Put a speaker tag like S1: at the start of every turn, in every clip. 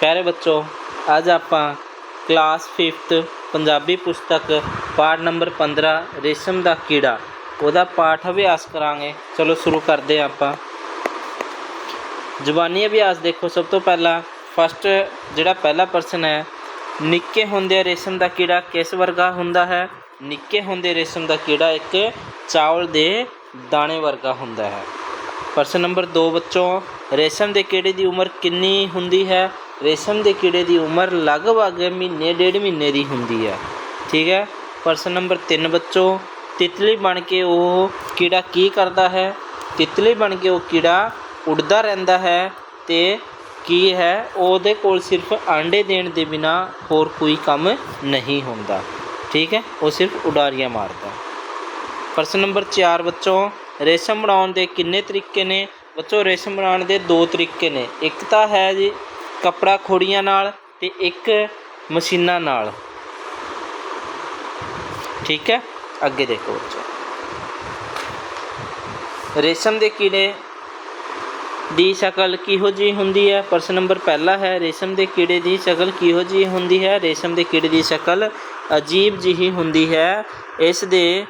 S1: ਪਿਆਰੇ ਬੱਚੋ, ਅੱਜ ਆਪਾਂ ਕਲਾਸ 5th ਪੰਜਾਬੀ ਪੁਸਤਕ ਪਾਠ ਨੰਬਰ 15 ਰੇਸ਼ਮ ਦਾ ਕੀੜਾ। ਉਹਦਾ ਪਾਠ ਅਭਿਆਸ ਕਰਾਂਗੇ। ਚਲੋ ਸ਼ੁਰੂ ਕਰਦੇ ਹਾਂ ਆਪਾਂ। ਜ਼ੁਬਾਨੀ ਅਭਿਆਸ ਦੇਖੋ, ਸਭ ਤੋਂ ਪਹਿਲਾਂ ਫਸਟ ਜਿਹੜਾ ਪਹਿਲਾ ਪਰਸਨ ਹੈ, ਨਿੱਕੇ ਹੁੰਦੇ ਰੇਸ਼ਮ ਦਾ ਕੀੜਾ ਕਿਸ ਵਰਗਾ ਹੁੰਦਾ ਹੈ? ਨਿੱਕੇ ਹੁੰਦੇ ਰੇਸ਼ਮ ਦਾ ਕੀੜਾ ਇੱਕ ਚਾਵਲ ਦੇ ਦਾਣੇ ਵਰਗਾ ਹੁੰਦਾ ਹੈ। ਪ੍ਰਸ਼ਨ ਨੰਬਰ 2 ਬੱਚੋਂ, ਰੇਸ਼ਮ ਦੇ ਕੀੜੇ ਦੀ ਉਮਰ ਕਿੰਨੀ ਹੁੰਦੀ ਹੈ? ਰੇਸ਼ਮ ਦੇ ਕੀੜੇ ਦੀ ਉਮਰ ਲਗਭਗ ਮਹੀਨੇ, ਡੇਢ ਮਹੀਨੇ ਦੀ ਹੁੰਦੀ ਹੈ। ਠੀਕ ਹੈ? ਪ੍ਰਸ਼ਨ ਨੰਬਰ 3 ਬੱਚੋਂ, ਤਿਤਲੀ ਬਣ ਕੇ ਉਹ ਕੀੜਾ ਕੀ ਕਰਦਾ ਹੈ? ਤਿਤਲੀ ਬਣ ਕੇ ਉਹ ਕੀੜਾ ਉੱਡਦਾ ਰਹਿੰਦਾ ਹੈ ਤੇ ਕੀ ਹੈ? ਉਹਦੇ ਕੋਲ ਸਿਰਫ ਆਂਡੇ ਦੇਣ ਦੇ ਬਿਨਾ ਹੋਰ ਕੋਈ ਕੰਮ ਨਹੀਂ ਹੁੰਦਾ। ਠੀਕ ਹੈ? ਉਹ ਸਿਰਫ ਉਡਾਰੀਆਂ ਮਾਰਦਾ ਪ੍ਰਸ਼ਨ ਨੰਬਰ 4 ਬੱਚੋਂ, ਰੇਸ਼ਮ ਬਣਾਉਣ ਦੇ ਕਿੰਨੇ ਤਰੀਕੇ ਨੇ? ਬੱਚੋ, ਰੇਸ਼ਮ ਬਣਾਉਣ ਦੇ ਦੋ ਤਰੀਕੇ ਨੇ। ਇੱਕ ਤਾਂ ਹੈ ਜੀ ਕੱਪੜਾ ਖੋੜੀਆਂ ਨਾਲ ਤੇ ਇੱਕ ਮਸ਼ੀਨਾਂ ਨਾਲ। ਠੀਕ ਹੈ? ਅੱਗੇ ਦੇਖੋ ਬੱਚੋ ਰੇਸ਼ਮ ਦੇ ਕੀੜੇ ਦੀ ਸ਼ਕਲ ਕਿਹੋ ਜਿਹੀ ਹੁੰਦੀ ਹੈ? ਪ੍ਰਸ਼ਨ ਨੰਬਰ ਪਹਿਲਾ ਹੈ ਰੇਸ਼ਮ ਦੇ ਕੀੜੇ ਦੀ ਸ਼ਕਲ ਕਿਹੋ ਜਿਹੀ ਹੁੰਦੀ ਹੈ? ਰੇਸ਼ਮ ਦੇ ਕੀੜੇ ਦੀ ਸ਼ਕਲ ਅਜੀਬ ਜਿਹੀ ਹੁੰਦੀ ਹੈ। ਇਸ ਦੇ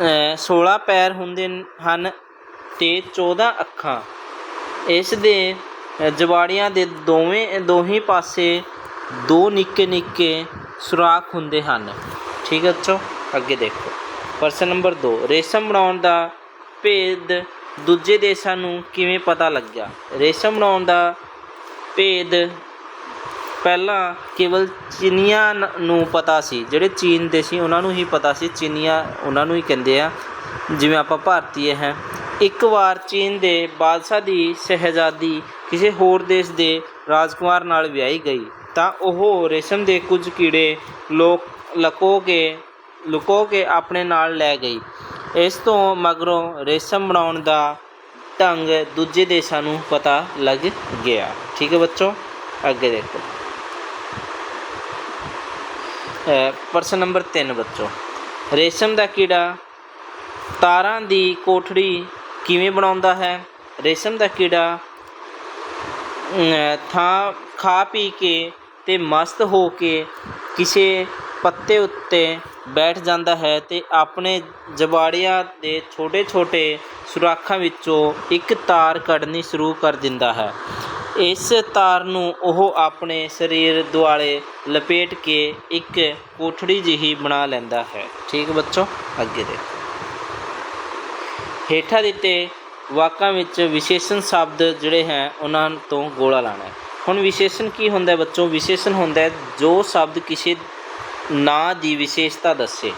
S1: ਅ, 16 ਪੈਰ ਹੁੰਦੇ ਹਨ ਤੇ 14 ਅੱਖਾਂ। ਇਸ ਦੇ ਅ, ਜਵਾੜੀਆਂ ਦੇ ਦੋਵੇਂ ਦੋਹੀਂ ਪਾਸੇ ਦੋ ਨਿੱਕੇ ਨਿੱਕੇ ਸੁਰਾਖ ਹੁੰਦੇ ਹਨ। ਠੀਕ ਹੈ ਬੱਚੋ? ਅੱਗੇ ਦੇਖੋ। ਪ੍ਰਸ਼ਨ ਨੰਬਰ 2 ਰੇਸ਼ਮ ਬਣਾਉਣ ਦਾ ਭੇਦ ਦੂਜੇ ਦੇਸ਼ਾਂ ਨੂੰ ਕਿਵੇਂ ਪਤਾ ਲੱਗਿਆ? ਰੇਸ਼ਮ ਬਣਾਉਣ ਦਾ ਭੇਦ ਪਹਿਲਾਂ ਕੇਵਲ ਚੀਨੀਆਂ ਨੂੰ ਪਤਾ ਸੀ। ਜਿਹੜੇ ਚੀਨ ਦੇ ਸੀ ਉਹਨਾਂ ਨੂੰ ਹੀ ਪਤਾ ਸੀ। ਚੀਨੀਆਂ ਉਹਨਾਂ ਨੂੰ ਹੀ ਕਹਿੰਦੇ ਆ ਜਿਵੇਂ ਆਪਾਂ ਭਾਰਤੀ ਹੈ। ਇੱਕ ਵਾਰ ਚੀਨ ਦੇ ਬਾਦਸ਼ਾਹ ਦੀ ਸ਼ਹਿਜ਼ਾਦੀ ਕਿਸੇ ਹੋਰ ਦੇਸ਼ ਦੇ ਰਾਜਕੁਮਾਰ ਨਾਲ ਵਿਆਹੀ ਗਈ, ਤਾਂ ਉਹ ਰੇਸ਼ਮ ਦੇ ਕੁਝ ਕੀੜੇ ਲੋਕ ਲਕੋ ਕੇ, ਲੁਕੋ ਕੇ ਆਪਣੇ ਨਾਲ ਲੈ ਗਈ। ਇਸ ਤੋਂ ਮਗਰੋਂ ਰੇਸ਼ਮ ਬਣਾਉਣ ਦਾ ਢੰਗ ਦੂਜੇ ਦੇਸ਼ਾਂ ਨੂੰ ਪਤਾ ਲੱਗ ਗਿਆ। ਠੀਕ ਹੈ ਬੱਚੋ, ਅੱਗੇ ਦੇਖੋ। ਪ੍ਰਸ਼ਨ ਨੰਬਰ 3 ਬੱਚੋ, ਰੇਸ਼ਮ ਦਾ ਕੀੜਾ ਤਾਰਾਂ ਦੀ ਕੋਠੜੀ ਕਿਵੇਂ ਬਣਾਉਂਦਾ ਹੈ? ਰੇਸ਼ਮ ਦਾ ਕੀੜਾ ਥਾਂ ਖਾ ਪੀ ਕੇ ਅਤੇ ਮਸਤ ਹੋ ਕੇ ਕਿਸੇ ਪੱਤੇ ਉੱਤੇ ਬੈਠ ਜਾਂਦਾ ਹੈ ਅਤੇ ਆਪਣੇ ਜਬਾੜਿਆਂ ਦੇ ਛੋਟੇ-ਛੋਟੇ ਸੁਰਾਖਾਂ ਵਿੱਚੋਂ ਇੱਕ ਤਾਰ ਕੱਢਣੀ ਸ਼ੁਰੂ ਕਰ ਦਿੰਦਾ ਹੈ। ਇਸ ਤਾਰ ਨੂੰ ਉਹ ਆਪਣੇ ਸਰੀਰ ਦੁਆਲੇ ਲਪੇਟ ਕੇ ਇੱਕ ਕੋਠੜੀ ਜਿਹੀ ਬਣਾ ਲੈਂਦਾ ਹੈ। ਠੀਕ ਹੈ ਬੱਚੋ, ਅੱਗੇ ਦੇਖੋ। ਹੇਠਾਂ ਦਿੱਤੇ ਵਾਕਾਂ ਵਿੱਚ ਵਿਸ਼ੇਸ਼ਣ ਸ਼ਬਦ ਜਿਹੜੇ ਹੈ, ਉਹਨਾਂ ਤੋਂ ਗੋਲਾ ਲਾਣਾ ਹੈ। ਹੁਣ ਵਿਸ਼ੇਸ਼ਣ ਕੀ ਹੁੰਦਾ ਹੈ ਬੱਚੋ? ਵਿਸ਼ੇਸ਼ਣ ਹੁੰਦਾ ਜੋ ਸ਼ਬਦ ਕਿਸੇ ਨਾਂ ਦੀ ਵਿਸ਼ੇਸ਼ਤਾ ਦੱਸੇ।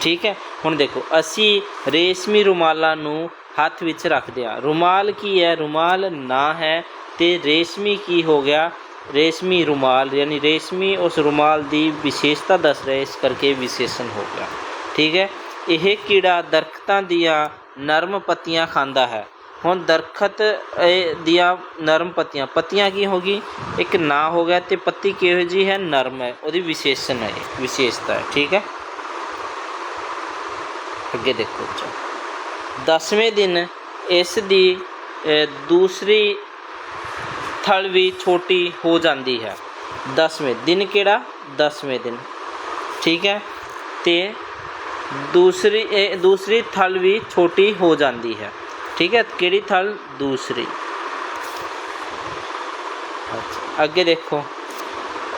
S1: ਠੀਕ ਹੈ? ਹੁਣ ਦੇਖੋ, ਅਸੀਂ ਰੇਸ਼ਮੀ ਰੁਮਾਲਾਂ ਨੂੰ ਹੱਥ ਵਿੱਚ ਰੱਖਦੇ ਹਾਂ। ਰੁਮਾਲ ਕੀ ਹੈ? ਰੁਮਾਲ ਨਾਂ ਹੈ ਤੇ ਰੇਸ਼ਮੀ ਕੀ ਹੋ ਗਿਆ? ਰੇਸ਼ਮੀ ਰੁਮਾਲ, ਯਾਨੀ ਰੇਸ਼ਮੀ ਉਸ ਰੁਮਾਲ ਦੀ ਵਿਸ਼ੇਸ਼ਤਾ ਦੱਸ ਰਿਹਾ ਇਸ ਕਰਕੇ ਵਿਸ਼ੇਸ਼ਣ ਹੋ ਗਿਆ। ਠੀਕ ਹੈ? ਇਹ ਕੀੜਾ ਦਰਖਤਾਂ ਦੀਆਂ ਨਰਮ ਪੱਤੀਆਂ ਖਾਂਦਾ ਹੈ। ਹੁਣ ਦਰਖਤ, ਇਹ ਦੀਆਂ ਨਰਮ ਪੱਤੀਆਂ। ਪੱਤੀਆਂ ਕੀ ਹੋ ਗਈ? ਇੱਕ ਨਾਂ ਹੋ ਗਿਆ ਤੇ ਪੱਤੀ ਕਿਹੋ ਜੀ ਹੈ? ਨਰਮ ਹੈ। ਉਹਦੀ ਵਿਸ਼ੇਸ਼ਣ ਹੈ ਵਿਸ਼ੇਸ਼ਤਾ ਹੈ। ਠੀਕ ਹੈ? ਅੱਗੇ ਦੇਖੋ ਜੀ। 10ਵੇਂ ਦਿਨ ਇਸ ਦੀ ਦੂਸਰੀ ਥਲ ਵੀ ਛੋਟੀ ਹੋ ਜਾਂਦੀ ਹੈ। 10ਵੇਂ ਦਿਨ ਕਿਹੜਾ? 10ਵੇਂ ਦਿਨ। ਠੀਕ ਹੈ? ਤੇ ਦੂਸਰੀ, ਇਹ ਦੂਸਰੀ ਥਲ ਵੀ ਛੋਟੀ ਹੋ ਜਾਂਦੀ ਹੈ। ਠੀਕ ਹੈ ਕਿਹੜੀ ਥਲ ਦੂਸਰੀ ਅੱਛਾ ਅੱਗੇ ਦੇਖੋ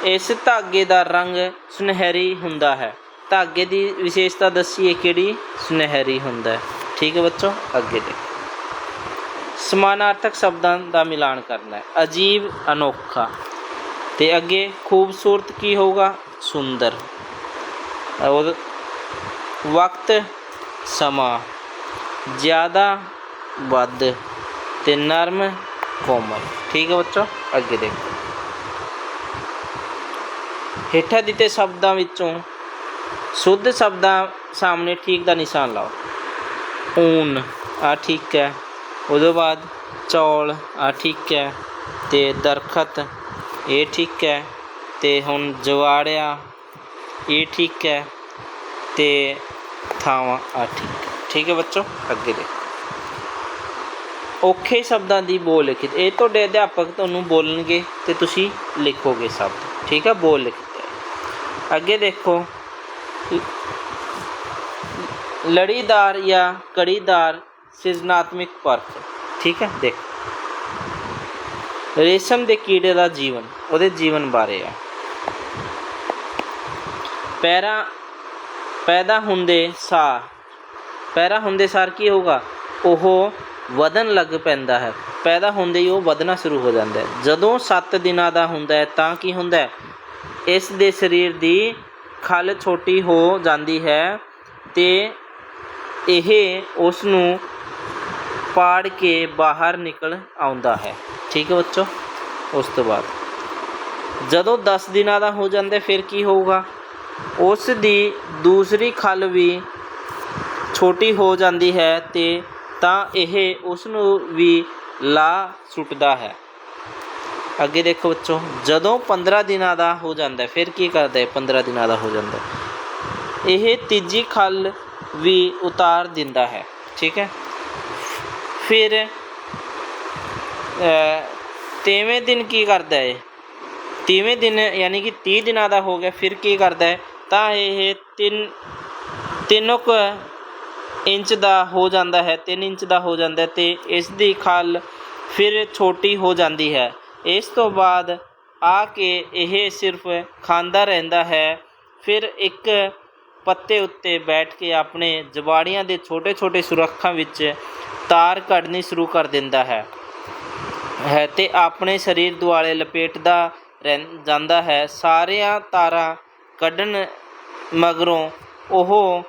S1: ਇਸ ਧਾਗੇ ਦਾ ਰੰਗ ਸੁਨਹਿਰੀ ਹੁੰਦਾ ਹੈ ਧਾਗੇ ਦੀ ਵਿਸ਼ੇਸ਼ਤਾ ਦੱਸੀਏ ਕਿਹੜੀ ਸੁਨਹਿਰੀ ਹੁੰਦਾ ਹੈ ਠੀਕ ਹੈ ਬੱਚੋ ਅੱਗੇ ਦੇਖੋ ਸਮਾਨਾਰਥਕ ਸ਼ਬਦਾਂ ਦਾ ਮਿਲਾਨ ਕਰਨਾ ਹੈ ਅਜੀਬ ਅਨੋਖਾ ਤੇ ਅੱਗੇ ਖੂਬਸੂਰਤ ਕੀ ਹੋਊਗਾ ਸੁੰਦਰ ਔਰ ਵਕਤ ਸਮਾਂ ਜ਼ਿਆਦਾ ਵੱਧ ਤੇ ਨਰਮ ਕੋਮਲ। ਠੀਕ ਹੈ ਬੱਚੋ? ਅੱਗੇ ਦੇਖੋ। ਹੇਠਾਂ ਦਿੱਤੇ ਸ਼ਬਦਾਂ ਵਿੱਚੋਂ ਸ਼ੁੱਧ ਸ਼ਬਦਾਂ ਸਾਹਮਣੇ ਠੀਕ ਦਾ ਨਿਸ਼ਾਨ ਲਾਓ। ਊਨ, ਆ ਠੀਕ ਹੈ। ਉਹਦੇ ਬਾਅਦ ਚੌਲ, ਆ ਠੀਕ ਹੈ। ਤੇ ਦਰਖਤ, ਇਹ ਠੀਕ ਹੈ। ਤੇ ਹੁਣ ਜਵਾੜਿਆ, ਇਹ ਠੀਕ ਹੈ। ਤੇ ਥਾਵਾਂ, ਆ ਠੀਕ। ਹੈ ਠੀਕ ਹੈ ਬੱਚੋ? ਅੱਗੇ ਦੇਖੋ। ਔਖੇ ਸ਼ਬਦਾਂ ਦੀ ਬੋਲ ਲਿਖਿਤ ਇਹ ਤੁਹਾਡੇ ਅਧਿਆਪਕ ਤੁਹਾਨੂੰ ਬੋਲਣਗੇ ਤੇ ਤੁਸੀਂ ਲਿਖੋਗੇ ਸ਼ਬਦ ਠੀਕ ਹੈ ਬੋਲ ਲਿਖਿਤ ਅੱਗੇ ਦੇਖੋ। ਲੜੀਦਾਰ ਜਾਂ ਕੜੀਦਾਰ ਸਿਰਜਣਾਤਮਕ ਪਰਖ ਠੀਕ ਹੈ ਦੇਖ। ਰੇਸ਼ਮ ਦੇ ਕੀੜੇ ਦਾ ਜੀਵਨ, ਉਹਦੇ ਜੀਵਨ ਬਾਰੇ ਆ। ਪੈਰਾ, ਪੈਦਾ ਹੁੰਦੇ ਸਾਰ। ਪੈਦਾ ਹੁੰਦੇ ਸਾਰ ਕੀ ਹੋਊਗਾ? ਉਹ ਵਧਣ ਲੱਗ ਪੈਂਦਾ ਹੈ। ਪੈਦਾ ਹੁੰਦੇ ਹੀ ਉਹ ਵਧਣਾ ਸ਼ੁਰੂ ਹੋ ਜਾਂਦਾ ਹੈ। ਜਦੋਂ 7 ਦਿਨਾਂ ਦਾ ਹੁੰਦਾ ਹੈ ਤਾਂ ਕੀ ਹੁੰਦਾ ਹੈ? ਇਸ ਦੇ ਸਰੀਰ ਦੀ ਖਲ ਛੋਟੀ ਹੋ ਜਾਂਦੀ ਹੈ ਤੇ ਇਹ ਉਸ ਨੂੰ ਪਾੜ ਕੇ ਬਾਹਰ ਨਿਕਲ ਆਉਂਦਾ ਹੈ। ਠੀਕ ਹੈ ਬੱਚੋ? ਉਸ ਤੋਂ ਬਾਅਦ। ਜਦੋਂ 10 ਦਿਨਾਂ ਦਾ ਹੋ ਜਾਂਦਾ ਫਿਰ ਕੀ ਹੋਊਗਾ? ਉਸ ਦੀ ਦੂਸਰੀ ਖਲ ਵੀ ਛੋਟੀ ਹੋ ਜਾਂਦੀ ਹੈ ਤੇ ਤਾਂ ਇਹ ਉਸ ਨੂੰ ਵੀ ਲਾ ਸੁੱਟਦਾ ਹੈ। ਅੱਗੇ ਦੇਖੋ ਬੱਚੋ ਜਦੋਂ 15 ਦਿਨਾਂ ਦਾ ਹੋ ਜਾਂਦਾ ਫਿਰ ਕੀ ਕਰਦਾ ਹੈ? 15 ਦਿਨਾਂ ਦਾ ਹੋ ਜਾਂਦਾ ਇਹ ਤੀਜੀ ਖਲ ਵੀ ਉਤਾਰ ਦਿੰਦਾ ਹੈ ਠੀਕ ਹੈ? ਫਿਰ ਅ, ਤੀਵੇਂ ਦਿਨ ਕੀ ਕਰਦਾ ਹੈ? ਤੀਵੇਂ ਦਿਨ ਯਾਨੀ ਕਿ 30 ਦਿਨਾਂ ਦਾ ਹੋ ਗਿਆ ਫਿਰ ਕੀ ਕਰਦਾ ਹੈ? ਤਾਂ ਇਹ ਤਿੰਨ ਤਿੰਨੋਂ ਕੁ ਇੰਚ ਦਾ ਹੋ ਜਾਂਦਾ ਹੈ 3 ਇੰਚ ਦਾ ਹੋ ਜਾਂਦਾ ਹੈ ਤੇ ਇਸ ਦੀ ਖਲ ਫਿਰ ਛੋਟੀ ਹੋ ਜਾਂਦੀ ਹੈ। ਇਸ ਤੋਂ ਬਾਅਦ ਆ ਕੇ ਇਹ ਸਿਰਫ ਖਾਂਦਾ ਰਹਿੰਦਾ ਹੈ। ਫਿਰ ਇੱਕ ਪੱਤੇ ਉੱਤੇ ਬੈਠ ਕੇ ਆਪਣੇ ਜਵਾੜੀਆਂ ਦੇ ਛੋਟੇ-ਛੋਟੇ ਸੁਰੱਖਾਂ ਵਿੱਚ ਤਾਰ ਕੱਢਣੀ ਸ਼ੁਰੂ ਕਰ ਦਿੰਦਾ ਹੈ। ਹੈ ਤੇ ਆਪਣੇ ਸਰੀਰ ਦੁਆਲੇ ਲਪੇਟਦਾ ਰਹਿ ਜਾਂਦਾ ਹੈ। ਸਾਰੀਆਂ ਤਾਰਾਂ ਕੱਢਣ ਮਗਰੋਂ ਉਹ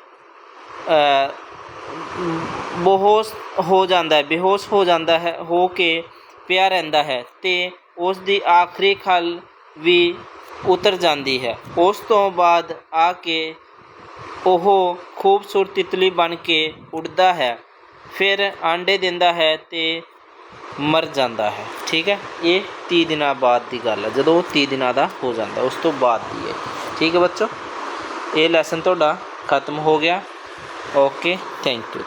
S1: ਬੇਹੋਸ਼ ਹੋ ਜਾਂਦਾ ਹੈ, ਬੇਹੋਸ਼ ਹੋ ਜਾਂਦਾ ਹੈ, ਹੋ ਕੇ ਪਿਆ ਰਹਿੰਦਾ ਹੈ ਤੇ ਉਸ ਦੀ ਆਖਰੀ ਖਲ ਵੀ ਉਤਰ ਜਾਂਦੀ ਹੈ। ਉਸ ਤੋਂ ਬਾਅਦ ਆ ਕੇ ਉਹ ਖੂਬਸੂਰਤ ਤਿਤਲੀ ਬਣ ਕੇ ਉੱਡਦਾ ਹੈ, ਫਿਰ ਆਂਡੇ ਦਿੰਦਾ ਹੈ ਤੇ ਮਰ ਜਾਂਦਾ ਹੈ। ਠੀਕ ਹੈ? ਇਹ 30 ਦਿਨਾਂ ਬਾਅਦ ਦੀ ਗੱਲ ਹੈ, ਜਦੋਂ ਉਹ 30 ਦਿਨਾਂ ਦਾ ਹੋ ਜਾਂਦਾ, ਉਸ ਤੋਂ ਬਾਅਦ ਦੀ ਹੈ। ਠੀਕ ਹੈ ਬੱਚੋ? ਇਹ ਲੈਸਨ ਤੁਹਾਡਾ ਖਤਮ ਹੋ ਗਿਆ। Okay thank you